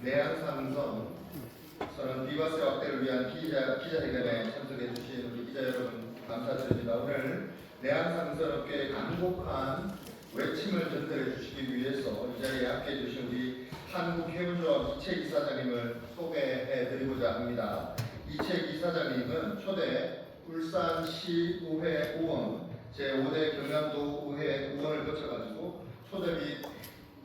내양상선 저는 비과세 확대를 위한 기자, 기자회견에 참석해 주신 우리 기자 여러분 감사드립니다. 오늘 내양상선업계의 간곡한 외침을 전달해 주시기 위해서 이 자리에 함께 해 주신 우리 한국해운조합 이채 이사장님을 소개해 드리고자 합니다. 이채 이사장님은 초대 울산시 의회 의원 제5대 경남도 의회 의원을 거쳐가지고 초대 및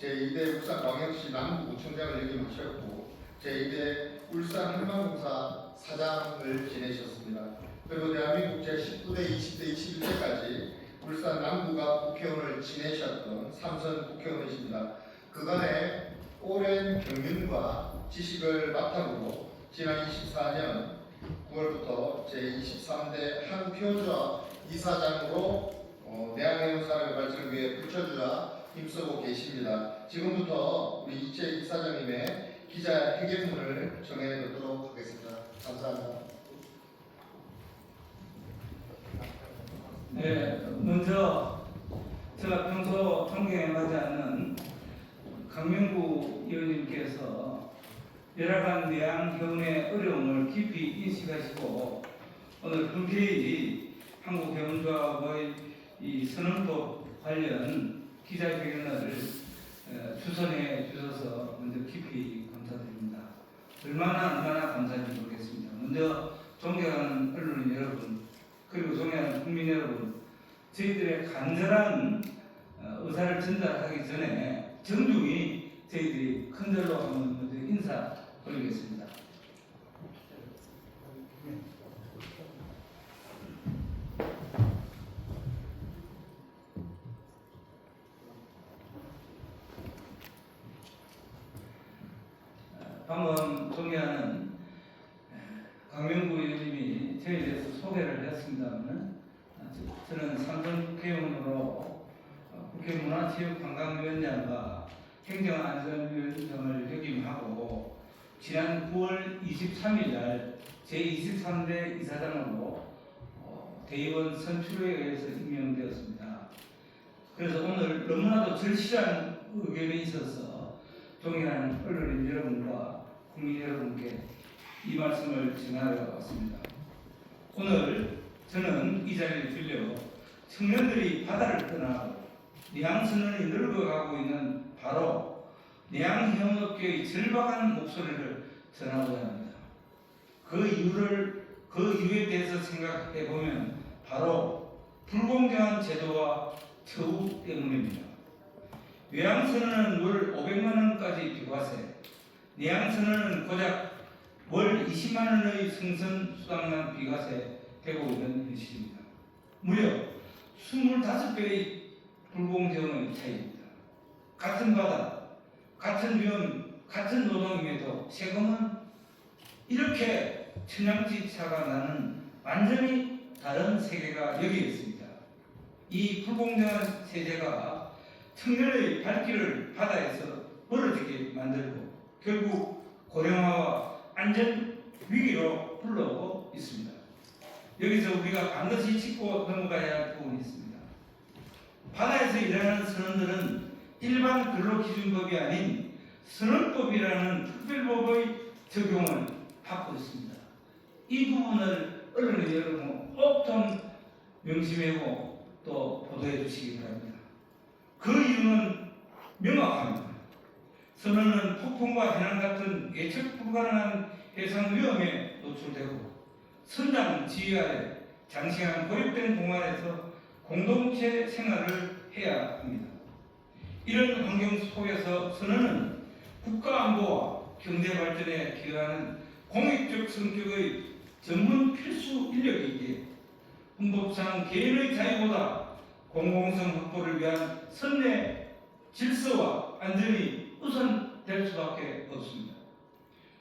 제2대 울산 광역시 남부구청장을 역임하셨고 제2대 울산 한방공사 사장을 지내셨습니다. 그리고 대한민국 제19대, 20대, 21대까지 울산 남부가 국회의원을 지내셨던 삼선 국회의원이십니다. 그간의 오랜 경륜과 지식을 바탕으로 지난 24년 9월부터 제23대 한국표조합 이사장으로 어, 내양해운 산업의 발전을 위해 붙여주자 힘쓰고 계십니다. 지금부터 우리 이채 이사장님의 기자 회견문을 정해 놓도록 하겠습니다. 감사합니다. 네, 먼저 제가 평소 존경하지 않는 강명구 의원님께서 열악한 내양해운의 어려움을 깊이 인식하시고 오늘 흔쾌히 한국해운조합의 이 선언법 관련 기자회견을 에, 주선해 주셔서 먼저 깊이 감사드립니다. 얼마나 얼마나 감사한지 모르겠습니다. 먼저 존경하는 언론인 여러분 그리고 존경하는 국민 여러분 저희들의 간절한 어, 의사를 전달하기 전에 정중히 저희들이 큰절로 한번 먼저 인사 올리겠습니다. 어, 방금 존경하는 강명구 의원님이 저에 대해서 소개를 했습니다만 저는 삼선 국회의원으로 어, 국회 문화체육관광위원장과 행정안전위원장을 역임하고 지난 9월 23일 날 제23대 이사장으로 어, 대의원 선출에 의해서 임명되었습니다. 그래서 오늘 너무나도 절실한 의견이 있어서 존경하는 언론인 여러분과 국민 여러분께 이 말씀을 전하러 왔습니다. 오늘 저는 이 자리를 빌려 청년들이 바다를 떠나고 내양선언이 늙어가고 있는 바로 내양해운업계의 절박한 목소리를 전하고자 합니다. 그 이유를 그 이유에 대해서 생각해 보면 바로 불공정한 제도와 처우 때문입니다. 외양선언은 월 500만 원까지 비과세, 내양선언은 고작 월 20만 원의 승선 수당만 비과세 되고 있는 현실입니다. 무려 25배의 불공정의 차이입니다. 같은 바다, 같은 위험, 같은 노동임에도 세금은 이렇게 천양지차가 나는 완전히 다른 세계가 여기 있습니다. 이 불공정한 세제가 청년의 발길을 바다에서 멀어지게 만들고 결국 고령화와 안전 위기로 불러오고 있습니다. 여기서 우리가 반드시 짚고 넘어가야 할 부분이 있습니다. 바다에서 일하는 선원들은 일반 근로기준법이 아닌 선언법이라는 특별법의 적용을 받고 있습니다. 이 부분을 언론의 여러분 꼭좀 명심하고 또 보도해 주시기 바랍니다. 그 이유는 명확합니다. 선원은 폭풍과 해난 같은 예측 불가능한 해상 위험에 노출되고 선장 지휘하에 장시간 고립된 공간에서 공동체 생활을 해야 합니다. 이런 환경 속에서 선언은 국가 안보와 경제 발전에 기여하는 공익적 성격의 전문 필수 인력이기에 헌법상 개인의 자유보다 공공성 확보를 위한 선내 질서와 안전이 우선 될 수밖에 없습니다.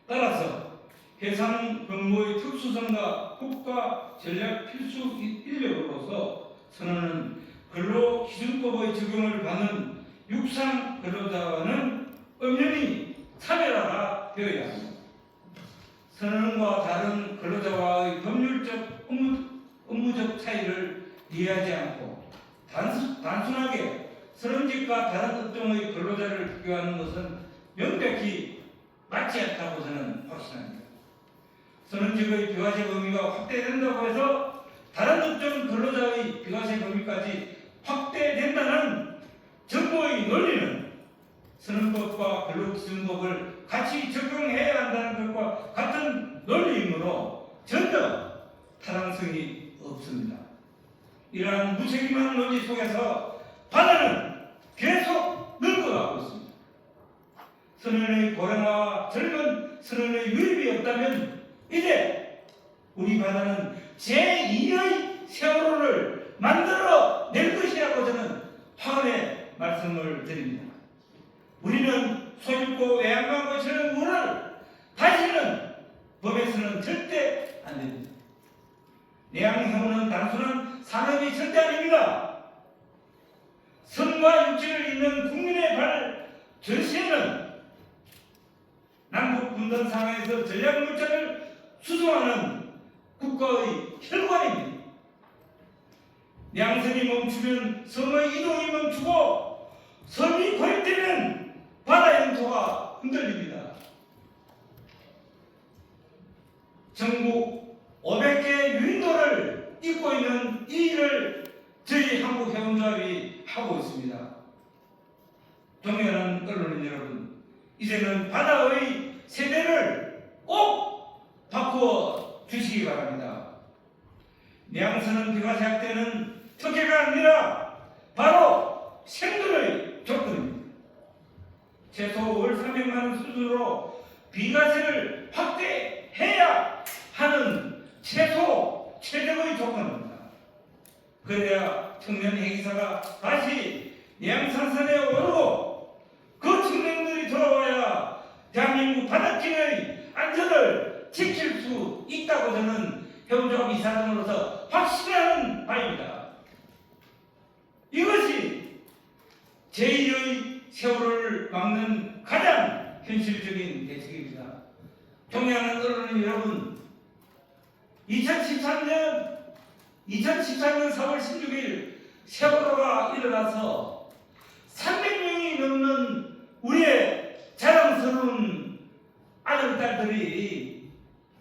따라서 해상 근무의 특수성과 국가 전략 필수 인력으로서 선언은 근로기준법의 적용을 받는 육상 근로자와는 엄연히 차별화가 되어야 합니다. 선언과 다른 근로자와의 법률적 업무, 업무적 차이를 이해하지 않고 단수, 단순하게 선언직과 다른 업종의 근로자를 비교하는 것은 명백히 맞지 않다고 저는 확신합니다. 선언직의 비과세 범위가 확대된다고 해서 다른 특정 근로자의 비과세 범위까지 확대된다는 정부의 논리는 선언법과 근로기준법을 같이 적용해야 한다는 것과 같은 논리이므로 전혀 타당성이 없습니다. 이러한 무책임한 논리 속에서 바다는 계속 늙어가고 있습니다. 선언의 고령화와 젊은 선언의 유입이 없다면 이제 우리 바다는 제2의 세월호를 만들어 낼 것이라고 저는 화근에 말씀을 드립니다. 우리는 소유고 외양만 것이는 물을 다시는 법에서는 절대 안 됩니다. 내양해운은 단순한 산업이 절대 아닙니다. 선과 육지를 잇는 국민의 발 전시에는 남북 분단 상황에서 전략 물자를 수송하는 국가의 혈관입니다. 양선이 멈추면 섬의 이동이 멈추고 섬이 고립되면 바다 영토가 흔들립니다. 전국 500개 유인도를 잇고 있는 이 일을 저희 한국해운조합이 하고 있습니다. 존경하는 언론인 여러분, 이제는 바다의 세대를 꼭 바꾸어 주시기 바랍니다. 내양선은 비과세 확대는 특혜가 아니라 바로 생존의 조건입니다. 최소 월 300만 원 수준으로 비과세를 확대해야 하는 최소 최적의 조건입니다. 그래야 청년 행사가 다시 내양산선에 오르고 그 청년들이 돌아와야 대한민국 바닷길의 안전을 지킬 수 있다고 저는 해운조합 이사장으로서 확신하는 바입니다. 이것이 제2의 세월을 막는 가장 현실적인 대책입니다. 존경하는 언론인 여러분, 2013년 2013년 4월 16일 세월호가 일어나서 300명이 넘는 우리의 자랑스러운 아들, 딸들이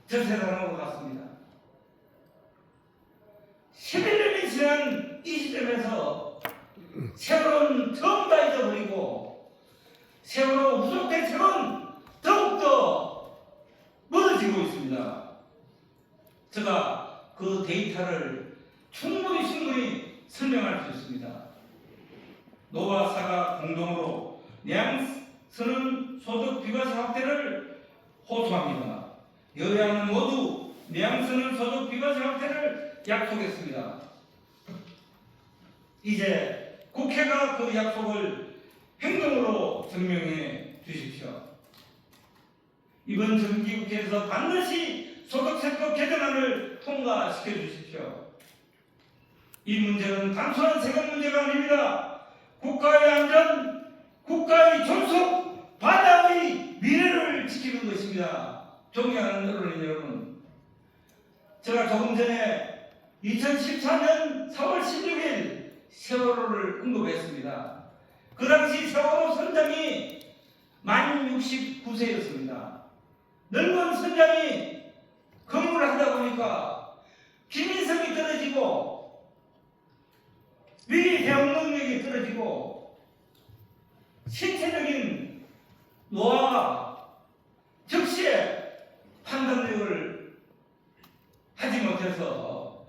저 세상으로 갔습니다. 11년이 지난 이 시점에서 세월호는 처음 다 잊어버리고 세월호 후속 대책은 더욱더 멀어지고 있습니다. 제가 그 데이터를 충분히 충분히 설명할 수 있습니다. 노와 사가 공동으로 내양선은 소득 비과세 확대를 호소합니다. 여야는 모두 내양선은 소득 비과세 확대를 약속했습니다. 이제 국회가 그 약속을 행동으로 증명해 주십시오. 이번 정기국회에서 반드시 소득세법 개정안을 통과시켜 주십시오. 이 문제는 단순한 세금 문제가 아닙니다. 국가의 안전, 국가의 존속, 바다의 미래를 지키는 것입니다. 존경하는 언론인 여러분, 제가 조금 전에 2014년 4월 16일 세월호를 언급했습니다. 그 당시 세월호 선장이 만 69세였습니다. 늙은 선장이 근무를 하다 보니까 기민성이 떨어지고 위기 대응 능력이 떨어지고 신체적인 노화가 즉시에 판단력을 하지 못해서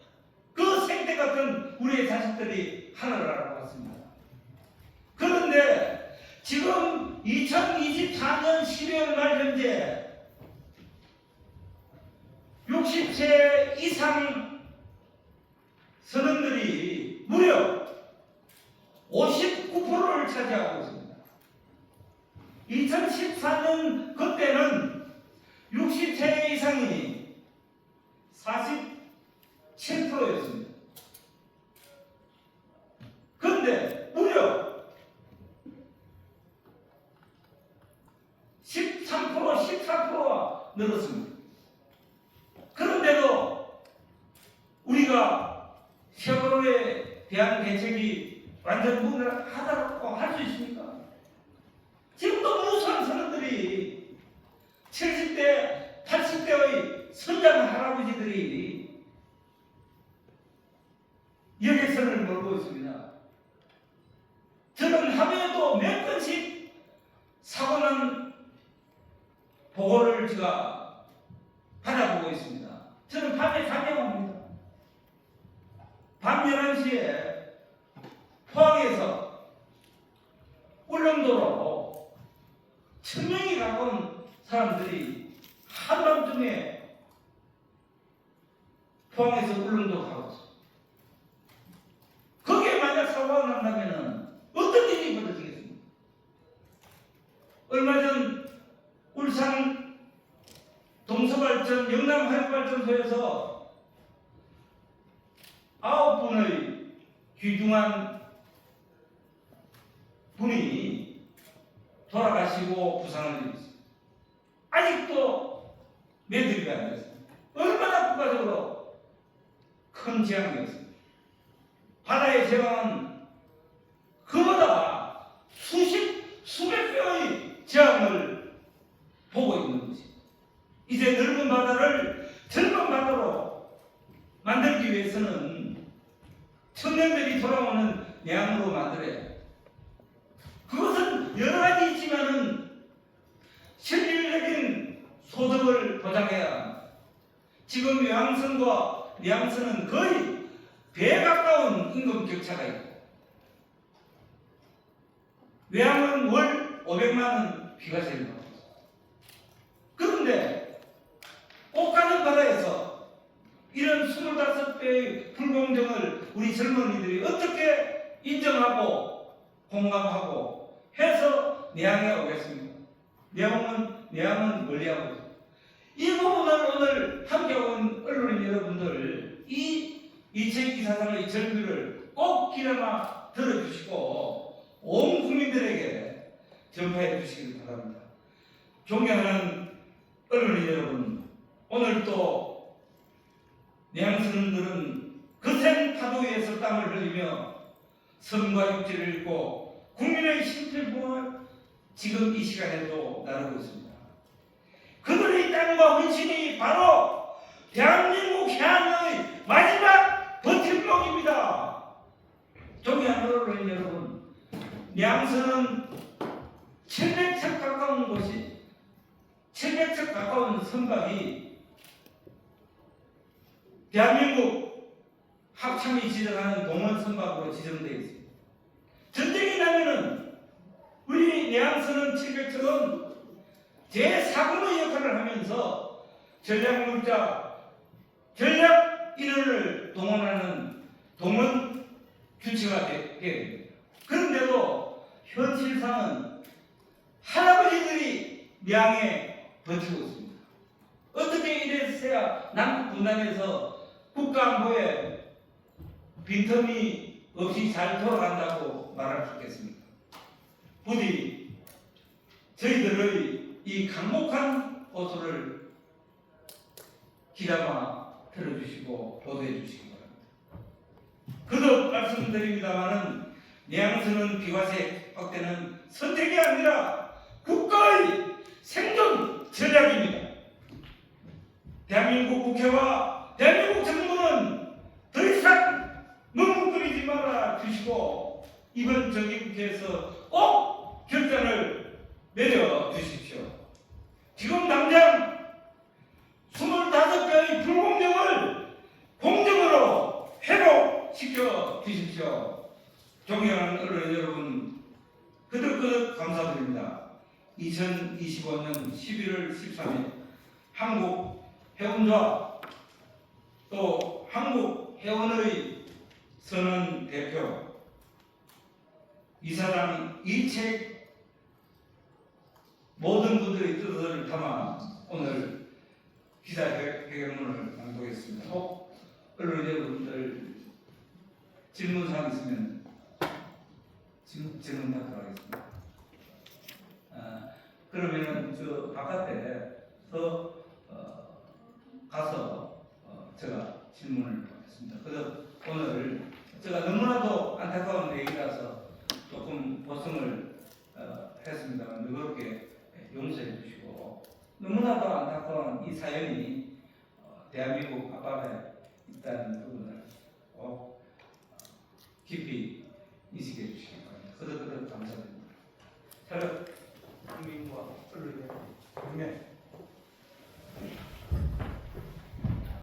그 생태 같은 우리의 자식들이 하늘을 알아봤습니다. 그런데 지금 2024년 12월 말 현재 60세 이상 선원들이 무려 59%를 차지하고 있습니다. 2014년 그때는 60세 이상이 47%였습니다. 그런데 무려 13% 14%가 늘었습니다. 그런데도 우리가 세월호에 대한 대책이 완전 무능하다고 할 수 있습니까? 지금도 무수한 사람들이 선장 할 아버지들이 여객선을 몰고 있습니다. 저는 하루에도 몇 번씩 사고난 보고를 제가 받아보고 있습니다. 저는 밤에 사경합니다. 밤 11시에 포항에서 울릉도로 천명이 가까운 사람들이 한밤중에 포항에서 울릉도 가고. 거기에 만약 사고가 난다면 어떤 일이 벌어지겠습니까? 얼마 전 울산 동서발전 영남 화력발전소에서 아홉 분의 귀중한 분이 돌아가시고 부상을 입었습니다. 아직도 매듭이 안 됐습니다. 얼마나 국가적으로 큰 재앙이었습니다. 바다의 재앙은 그보다 수십, 수백 배의 재앙을 보고 있는 것입니다. 이제 넓은 바다를 젊은 바다로 만들기 위해서는 청년들이 돌아오는 내양으로 만들어야 해요. 그것은 여러 가지 있지만은 실질적인 소득을 보장해야 합니다. 지금 외항선과 내항선은 거의 배에 가까운 임금 격차가 있고 외항은 월 500만 원 있습니다. 그런데 옷가는 바다에서 이런 25배의 불공정을 우리 젊은이들이 어떻게 인정하고 공감하고 해서 내항에 오겠습니까? 내항은, 내항은 멀리하고 있습니다. 이 부분을 오늘 함께 온 언론인 여러분들 이 이책 기사상의 절규를 꼭 기라마 들어주시고 온 국민들에게 전파해 주시길 바랍니다. 존경하는 언론인 여러분, 오늘 또 내양선들은 거센 파도 위에서 땀을 흘리며 선과 육지를 읽고 국민의 심필부를 지금 이 시간에도 나누고 있습니다. 그들의 땀과 헌신이 바로 대한민국 해안의 마지막 버팀목입니다. 존경하는 언론인 여러분, 양선은 700척 가까운 곳이 700척 가까운 선박이 대한민국 합참이 지정하는 동원 선박으로 지정되어 있습니다. 전쟁이 나면은 우리 내항선은 700척은 제4군의 역할을 하면서 전략물자, 전략 인원을 동원하는 동원 규칙화 되게. 그런데도 현실상은 할아버지들이 명에 버티고 있습니다. 어떻게 이랬어야 남북 분단에서 국가 안보에 빈틈이 없이 잘 돌아간다고 말할 수 있겠습니까? 부디 저희들의 이 강목한 호소를 기담아 들어주시고 보도해 주시기 바랍니다. 그도 말씀드립니다만은 내양선은 비과세 확대는 선택이 아니라 국가의 생존 전략입니다. 대한민국 국회와 대한민국 정부는 더 이상 묵묵거리지 말아 주시고 이번 정기국회에서 꼭 결단을 내려 주십시오. 지금 당장 25개의 불공정을 공정으로 회복시켜 주십시오. 존경하는 언론 여러분, 그득그득 감사드립니다. 2025년 11월 13일 한국 해운과 또 한국 해운의 선언 대표 이사장 이책 모든 분들의 뜻을 담아 오늘 기자회견문을 낭독했습니다. 혹 언론 여러분들 질문사항 있으면 지금 질문 받도록 하겠습니다. 아, 그러면은 저 바깥에서 어, 가서 어, 제가 질문을 받겠습니다. 그래서 오늘 제가 너무나도 안타까운 얘기라서 조금 보승을 어, 했습니다만 누그럽게 용서해 주시고 너무나도 안타까운 이 사연이 대한민국 앞바다에 있다는 부분을 꼭 깊이 인식해 주시기 바랍니다. 거듭거듭 감사드립니다. 새로 국민과 언론의 경매